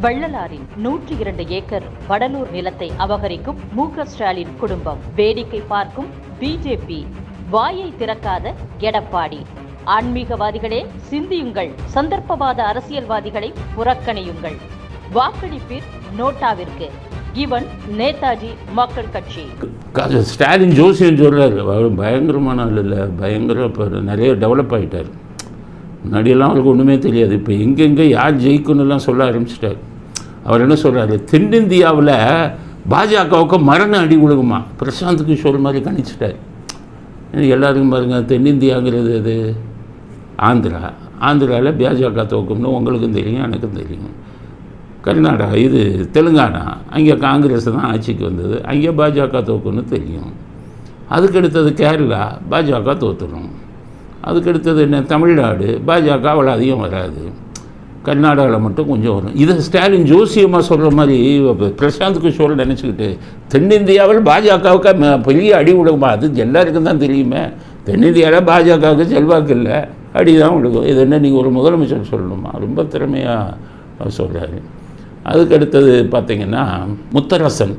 வள்ளலாரின் நூற்றி இரண்டு ஏக்கர் வடலூர் நிலத்தை அபகரிக்கும் மு ஸ்டாலின் குடும்பம். வேடிக்கை பார்க்கும் பிஜேபி. வாயை திறக்காத எடப்பாடி. ஆன்மீகவாதிகளே சிந்தியுங்கள். சந்தர்ப்பவாத அரசியல்வாதிகளை புறக்கணியுங்கள். வாக்களிப்பீர் நோட்டாவிற்கு. இவன் நேதாஜி மக்கள் கட்சி. க- ஸ்டாலின் ஜோசியம் சொல்றாரு. பயங்கரமான ஆள் இல்லை பயங்கர நிறைய டெவலப் ஆகிட்டார் முன்னாடியெல்லாம் அவருக்கு ஒன்றுமே தெரியாது. இப்போ எங்கெங்கே யார் ஜெயிக்கணும்லாம் சொல்ல ஆரம்பிச்சிட்டார். அவர் என்ன சொல்கிறாரு தென்னிந்தியாவில் பாஜகவுக்கு மரண அடி விழுகுமா? பிரசாந்த் கிஷோர் மாதிரி கணிச்சிட்டார். எல்லாருக்கும் பாருங்கள் தென்னிந்தியாங்கிறது இது ஆந்திரா. ஆந்திராவில் பாஜக தோக்கும்னு உங்களுக்கும் தெரியும் எனக்கும் தெரியும். கர்நாடகா இது தெலுங்கானா. அங்கே காங்கிரஸ் தான் ஆட்சிக்கு வந்தது. அங்கே பாஜக தோக்குன்னு தெரியும். அதுக்கடுத்தது கேரளா பாஜக தோத்துடும் அதுக்கடுத்தது என்ன? தமிழ்நாடு. பாஜக அவ்வளோ அதிகம் வராது. கர்நாடகாவில் மட்டும் கொஞ்சம் வரும். இது ஸ்டாலின் ஜோசியமாக சொல்கிற மாதிரி பிரசாந்த் கிஷோர் நினச்சிக்கிட்டு தென்னிந்தியாவில் பாஜகவுக்கு பெரிய அடி விடுமா அது எல்லாருக்கும் தான் தெரியுமே. தென்னிந்தியாவில் பாஜகவுக்கு செல்வாக்கு இல்லை. அடி தான் விடுக்கும் இது என்ன நீங்கள் ஒரு முதலமைச்சர் சொல்லணுமா? ரொம்ப திறமையாக சொல்கிறாரு அதுக்கு அடுத்தது பார்த்தீங்கன்னா முத்தரசன்.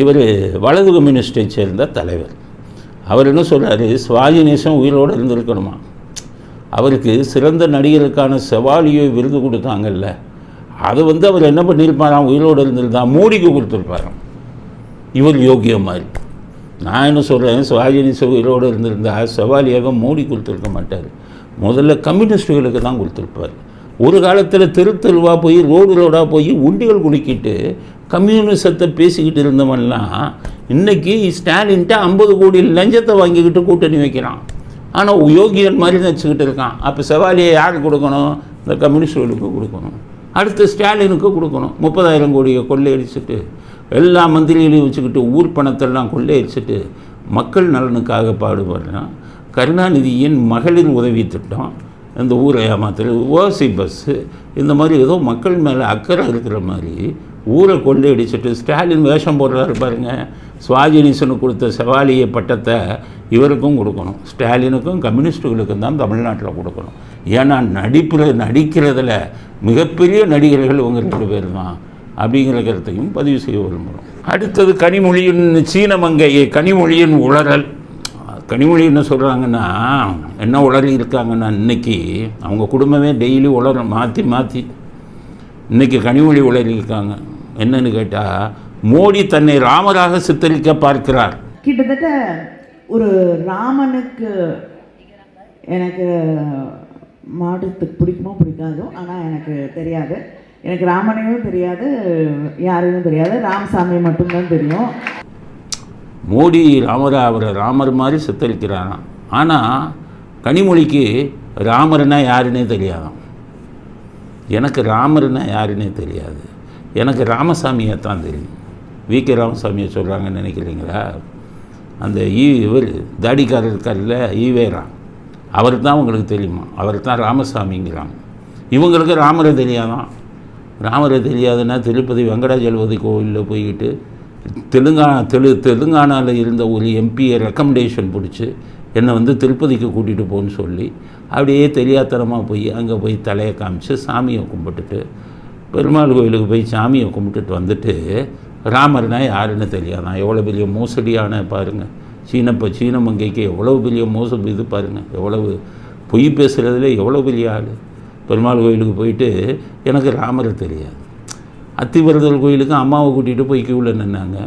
இவர் வலது கம்யூனிஸ்டை சேர்ந்த தலைவர். அவர் என்ன சொல்கிறாரு சிவாஜி நேசம் உயிரோடு இருந்திருக்கணுமா? அவருக்கு சிறந்த நடிகருக்கான செவாலியோ விருது கொடுத்தாங்கல்ல. அது வந்து அவர் என்ன பண்ணியிருப்பாராம் உயிரோடு இருந்திருந்தா மோடிக்கு கொடுத்துருப்பாராம். இவர் யோகியம் இருக்குது நான் என்ன சொல்கிறேன் சுவாஜினி நேசம் உயிரோடு இருந்திருந்தா செவாலியாக மோடி கொடுத்துருக்க மாட்டார். முதல்ல கம்யூனிஸ்டுகளுக்கு தான் கொடுத்துருப்பார். ஒரு காலத்தில் தெருத்தெருவாக போய் ரோடு ரோடாக போய் உண்டிகள் குடிக்கிட்டு கம்யூனிசத்தை பேசிக்கிட்டு இருந்தவன்லாம் இன்றைக்கி ஸ்டாலின்ட்ட ஐம்பது கோடி லஞ்சத்தை வாங்கிக்கிட்டு கூட்டணி வைக்கிறான். ஆனால் யோகியன் மாதிரி நினச்சிக்கிட்டு இருக்கான். அப்போ செவாலியை யாருக்கு கொடுக்கணும்? இந்த கம்யூனிஸ்டுகளுக்கு கொடுக்கணும். அடுத்து ஸ்டாலினுக்கு கொடுக்கணும். முப்பதாயிரம் கோடியை கொள்ளையடிச்சுட்டு எல்லா மந்திரிகளையும் வச்சுக்கிட்டு ஊர் பணத்தெல்லாம் கொள்ளையடிச்சிட்டு மக்கள் நலனுக்காக பாடுபடுறான். கருணாநிதியின் மகளிர் உதவி திட்டம் இந்த ஊரை ஏமாத்துறது ஓசி பஸ்ஸு இந்த மாதிரி ஏதோ மக்கள் மேலே அக்கறை இருக்கிற மாதிரி ஊரை கொண்டு அடிச்சுட்டு ஸ்டாலின் வேஷம் போடுறாரு பாருங்க. சுவாஜினிசனுக்கு கொடுத்த செவாலிய பட்டத்தை இவருக்கும் கொடுக்கணும். ஸ்டாலினுக்கும் கம்யூனிஸ்டுகளுக்கும் தான் தமிழ்நாட்டில் கொடுக்கணும். ஏன்னா நடிப்பில் நடிக்கிறதுல மிகப்பெரிய நடிகர்கள் இவங்க ரெண்டு பேர் தான் அப்படிங்கிற கருத்தையும் பதிவு செய்ய விரும்புகிறோம். அடுத்தது கனிமொழியின் சீன கனிமொழியின் உளறல். கனிமொழி என்ன சொல்கிறாங்கன்னா என்ன உளறி இருக்காங்கன்னா இன்னைக்கு அவங்க குடும்பமே டெய்லி உளற மாற்றி மாற்றி இன்னைக்கு கனிமொழி உளறி இருக்காங்க. என்னன்னு கேட்டால் மோடி தன்னை ராமராக சித்தரிக்க பார்க்கிறார். கிட்டத்தட்ட ஒரு ராமனுக்கு எனக்கு மாடுறதுக்கு பிடிக்குமோ பிடிக்காதோ ஆனால் எனக்கு தெரியாது. எனக்கு ராமனையும் தெரியாது யாரையும் தெரியாது. ராமசாமி மட்டும்தான் தெரியும். மோடி ராமரா அவரை ராமர் மாதிரி சித்தரிக்கிறாராம். ஆனால் கனிமொழிக்கு ராமர்னா யாருன்னே தெரியாதாம். எனக்கு ராமர்னா யாருன்னே தெரியாது. எனக்கு ராமசாமியை தான் தெரியும். வி கே ராமசாமியை சொல்கிறாங்கன்னு நினைக்கிறீங்களா? அந்த ஈ இவர் தாடிக்காரர் இருக்கார்ல ஈவேரா. அவர் தான் உங்களுக்கு தெரியுமா? அவர் தான் ராமசாமிங்கிறாங்க. இவங்களுக்கு ராமரை தெரியாதான் ராமரை தெரியாதுன்னா திருப்பதி வெங்கடாஜலபதி கோவிலில் போய்கிட்டு தெலுங்கானா தெலு தெலுங்கானாவில் இருந்த ஒரு எம்பியை ரெக்கமெண்டேஷன் பிடிச்சி என்னை வந்து திருப்பதிக்கு கூட்டிகிட்டு போன்னு சொல்லி அப்படியே தெரியாத்தனமாக போய் அங்கே போய் தலையை காமிச்சு சாமியை கும்பிட்டுட்டு பெருமாள் கோயிலுக்கு போய் சாமியை கும்பிட்டுட்டு வந்துட்டு ராமர்னா யாருன்னு தெரியாதான் எவ்வளோ பெரிய மோசடியான பாருங்கள் சீனப்போ சீன மங்கைக்கு எவ்வளோ பெரிய மோசம் இது பாருங்கள் எவ்வளவு பொய் பேசுகிறதுல எவ்வளோ பெரிய ஆள். பெருமாள் கோயிலுக்கு போயிட்டு எனக்கு ராமரை தெரியாது. அத்திவரதல் கோயிலுக்கு அம்மாவை கூட்டிகிட்டு போய் கியூவில் நின்னாங்க.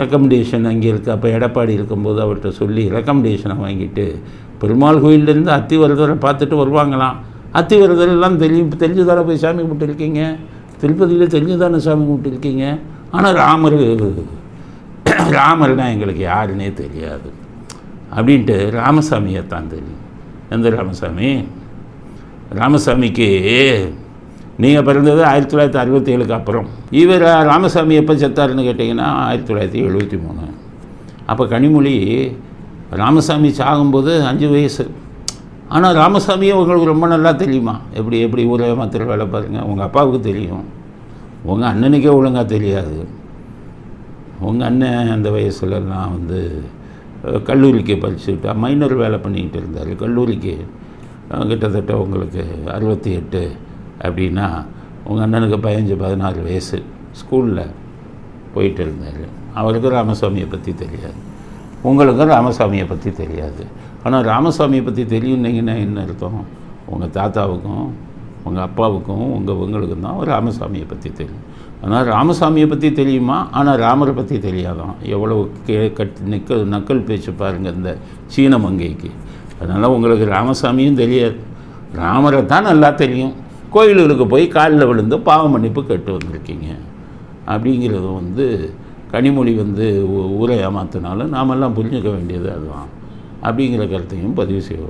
ரெக்கமெண்டேஷன் அங்கே இருக்குது அப்போ எடப்பாடி இருக்கும்போது அவர்கிட்ட சொல்லி ரெக்கமெண்டேஷனை வாங்கிட்டு பெருமாள் கோயிலேருந்து அத்திவரதரை பார்த்துட்டு வருவாங்களாம். அத்திவரதர் எல்லாம் தெரியும் தெரிஞ்சு தானே போய் சாமி கும்பிட்டுருக்கீங்க? திருப்பதியில் தெரிஞ்சு தானே சாமி கும்பிட்டுருக்கீங்க? ஆனால் ராமர் ராமர்னா எங்களுக்கு யாருன்னே தெரியாது. அப்படின்ட்டு ராமசாமியை தான் தெரியும். எந்த ராமசாமி? ராமசாமிக்கு நீங்கள் பிறந்தது ஆயிரத்தி தொள்ளாயிரத்தி அறுபத்தி ஏழுக்கு அப்புறம். இவர் ராமசாமி எப்போ செத்தாருன்னு கேட்டிங்கன்னா ஆயிரத்தி தொள்ளாயிரத்தி எழுபத்தி மூணு. அப்போ கனிமொழி ராமசாமி சாகும்போது அஞ்சு வயசு. ஆனால் ராமசாமியை உங்களுக்கு ரொம்ப நல்லா தெரியுமா? எப்படி எப்படி ஊரே மாத்திர வேலை பாருங்கள் உங்கள் அப்பாவுக்கு தெரியும். உங்கள் அண்ணனுக்கே ஒழுங்காக தெரியாது. உங்கள் அண்ணன் அந்த வயசுலலாம் வந்து கல்லூரிக்கு படிச்சுக்கிட்டா மைனர் வேலை பண்ணிக்கிட்டு இருந்தார். கல்லூரிக்கு கிட்டத்தட்ட உங்களுக்கு அறுபத்தி எட்டு அப்படின்னா உங்கள் அண்ணனுக்கு பதினஞ்சு பதினாறு வயசு. ஸ்கூலில் போயிட்டு இருந்தார். அவருக்கு ராமசாமியை பற்றி தெரியாது. உங்களுக்கும் ராமசாமியை பற்றி தெரியாது. ஆனால் ராமசாமியை பற்றி தெரியுன்னீங்கன்னா என்ன அர்த்தம்? உங்கள் தாத்தாவுக்கும் உங்கள் அப்பாவுக்கும் உங்கள் உங்களுக்கும் தான் ராமசாமியை பற்றி தெரியும். ஆனால் ராமசாமியை பற்றி தெரியுமா? ஆனால் ராமரை பற்றி தெரியாதான். எவ்வளோ கே கட் நிக்கல் நக்கல் பேச்சு பாருங்கள் இந்த சீன மங்கைக்கு. அதனால் உங்களுக்கு ராமசாமியும் தெரியாது. ராமரை தான் நல்லா தெரியும். கோயிலுக்கு போய் காலில் விழுந்து பாவ மன்னிப்பு கேட்டு வந்திருக்கீங்க. அப்படிங்கிறது வந்து கனிமொழி வந்து ஊரை ஏமாத்தினாலும் நாமெல்லாம் புரிஞ்சுக்க வேண்டியது அதுதான். அப்படிங்கிற கருத்தையும் பதிவு செய்ய